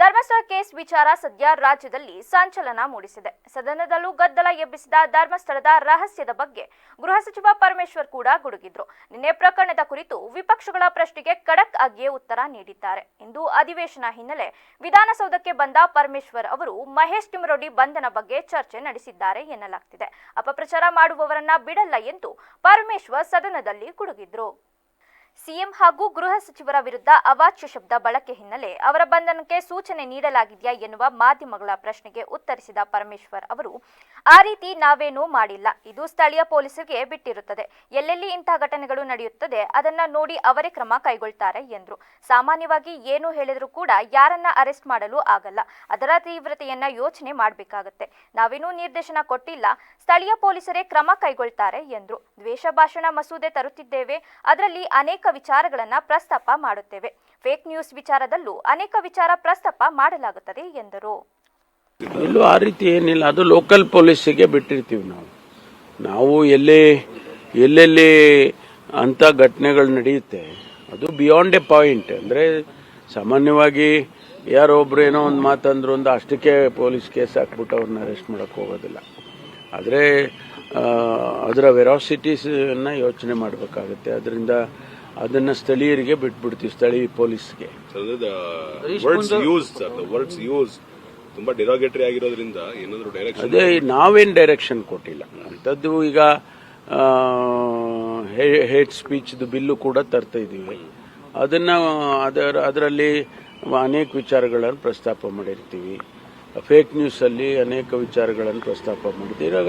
Dharmasthala case ವಿಚಾರ ಸದ್ಯ ರಾಜ್ಯದಲ್ಲಿ ಸಂಚಲನ ಮೂಡಿಸಿದೆ. ಸದನದಲ್ಲೂ ಗದ್ದಲ ಎಬ್ಬಿಸಿದ ಧರ್ಮಸ್ಥಳದ ರಹಸ್ಯದ ಬಗ್ಗೆ ಗೃಹ ಸಚಿವ ಪರಮೇಶ್ವರ್ ಕೂಡ ಗುಡುಗಿದ್ರು. ನಿನ್ನೆ ಪ್ರಕರಣದ ಕುರಿತು ವಿಪಕ್ಷಗಳ ಪ್ರಶ್ನೆಗೆ ಖಡಕ್ ಆಗಿಯೇ ಉತ್ತರ ನೀಡಿದ್ದಾರೆ. ಇಂದು ಅಧಿವೇಶನ ಹಿನ್ನೆಲೆ ವಿಧಾನಸೌಧಕ್ಕೆ ಬಂದ ಪರಮೇಶ್ವರ್ ಅವರು ಮಹೇಶ್ ತಿಮರೊಡ್ಡಿ ಬಂಧನ ಬಗ್ಗೆ ಚರ್ಚೆ ನಡೆಸಿದ್ದಾರೆ ಎನ್ನಲಾಗ್ತಿದೆ. ಅಪಪ್ರಚಾರ ಮಾಡುವವರನ್ನ ಬಿಡಲ್ಲ ಎಂದು ಪರಮೇಶ್ವರ್ ಸದನದಲ್ಲಿ ಗುಡುಗಿದ್ರು. ಸಿಎಂ ಹಾಗೂ ಗೃಹ ಸಚಿವರ ವಿರುದ್ಧ ಅವಾಚ್ಯ ಶಬ್ದ ಬಳಕೆ ಹಿನ್ನೆಲೆ ಅವರ ಬಂಧನಕ್ಕೆ ಸೂಚನೆ ನೀಡಲಾಗಿದೆಯಾ ಎನ್ನುವ ಮಾಧ್ಯಮಗಳ ಪ್ರಶ್ನೆಗೆ ಉತ್ತರಿಸಿದ ಪರಮೇಶ್ವರ್ ಅವರು, ಆ ರೀತಿ ನಾವೇನೂ ಮಾಡಿಲ್ಲ. ಇದು ಸ್ಥಳೀಯ ಪೊಲೀಸರಿಗೆ ಬಿಟ್ಟಿರುತ್ತದೆ. ಎಲ್ಲೆಲ್ಲಿ ಇಂತಹ ಘಟನೆಗಳು ನಡೆಯುತ್ತದೆ, ಅದನ್ನ ನೋಡಿ ಅವರೇ ಕ್ರಮ ಕೈಗೊಳ್ತಾರೆ ಎಂದರು. ಸಾಮಾನ್ಯವಾಗಿ ಏನು ಹೇಳಿದರೂ ಕೂಡ ಯಾರನ್ನ ಅರೆಸ್ಟ್ ಮಾಡಲು ಆಗಲ್ಲ. ಅದರ ತೀವ್ರತೆಯನ್ನ ಯೋಚನೆ ಮಾಡಬೇಕಾಗತ್ತೆ. ನಾವೇನೂ ನಿರ್ದೇಶನ ಕೊಟ್ಟಿಲ್ಲ. ಸ್ಥಳೀಯ ಪೊಲೀಸರೇ ಕ್ರಮ ಕೈಗೊಳ್ತಾರೆ ಎಂದರು. ದ್ವೇಷ ಭಾಷಣ ಮಸೂದೆ ತರುತ್ತಿದ್ದೇವೆ. ಅದರಲ್ಲಿ ಅನೇಕ ವಿಚಾರಗಳನ್ನ ಪ್ರಸ್ತಾಪ ಮಾಡುತ್ತೇವೆ. ಫೇಕ್ ನ್ಯೂಸ್ ವಿಚಾರದಲ್ಲೂ ಅನೇಕ ವಿಚಾರ ಪ್ರಸ್ತಾಪ ಮಾಡಲಾಗುತ್ತದೆ ಎಂದರು. ಎಲ್ಲೂ ಆ ರೀತಿ ಏನಿಲ್ಲ. ಅದು ಲೋಕಲ್ ಪೊಲೀಸಿಗೆ ಬಿಟ್ಟಿರ್ತೀವಿ ನಾವು. ನಾವು ಎಲ್ಲೇ, ಎಲ್ಲೆಲ್ಲಿ ಅಂತ ಘಟನೆಗಳು ನಡೆಯುತ್ತೆ, ಅದು ಬಿಯಾಂಡ್ ಎ ಪಾಯಿಂಟ್ ಅಂದ್ರೆ ಸಾಮಾನ್ಯವಾಗಿ ಯಾರೋ ಒಬ್ರು ಏನೋ ಒಂದು ಮಾತಂದ್ರು ಒಂದು ಅಷ್ಟಕ್ಕೆ ಪೊಲೀಸ್ ಕೇಸ್ ಹಾಕ್ಬಿಟ್ಟು ಅವ್ರನ್ನ ಅರೆಸ್ಟ್ ಮಾಡಕ್ ಹೋಗೋದಿಲ್ಲ. ಆದರೆ ಅದರ ವೆರಾಸಿಟೀಸನ್ನು ಯೋಚನೆ ಮಾಡಬೇಕಾಗುತ್ತೆ. ಅದರಿಂದ ಅದನ್ನ ಸ್ಥಳೀಯರಿಗೆ ಬಿಟ್ಬಿಡ್ತೀವಿ ಸ್ಥಳೀಯ ಪೊಲೀಸ್ಗೆ. Words use sir words use ತುಂಬಾ ಡಿರೋಗೇಟರಿ ಆಗಿರೋದ್ರಿಂದ ಏನಾದ್ರೂ ಡೈರೆಕ್ಷನ್ ಅದೇ ನಾವೇನ್ ಡೈರೆಕ್ಷನ್ ಕೊಟ್ಟಿಲ್ಲ. ಅಂಥದ್ದು ಈಗ ಹೇಟ್ ಸ್ಪೀಚ್ ಬಿಲ್ಲು ಕೂಡ ತರ್ತಾ ಇದೀವಿ ಅದನ್ನ ಅದರ ಅದರಲ್ಲಿ ಅನೇಕ ವಿಚಾರಗಳನ್ನು ಪ್ರಸ್ತಾಪ ಮಾಡಿರ್ತೀವಿ. ಫೇಕ್ ನ್ಯೂಸ್ ಅಲ್ಲಿ ಅನೇಕ ವಿಚಾರಗಳನ್ನು ಪ್ರಸ್ತಾಪ ಮಾಡಿದ್ದೀವಿ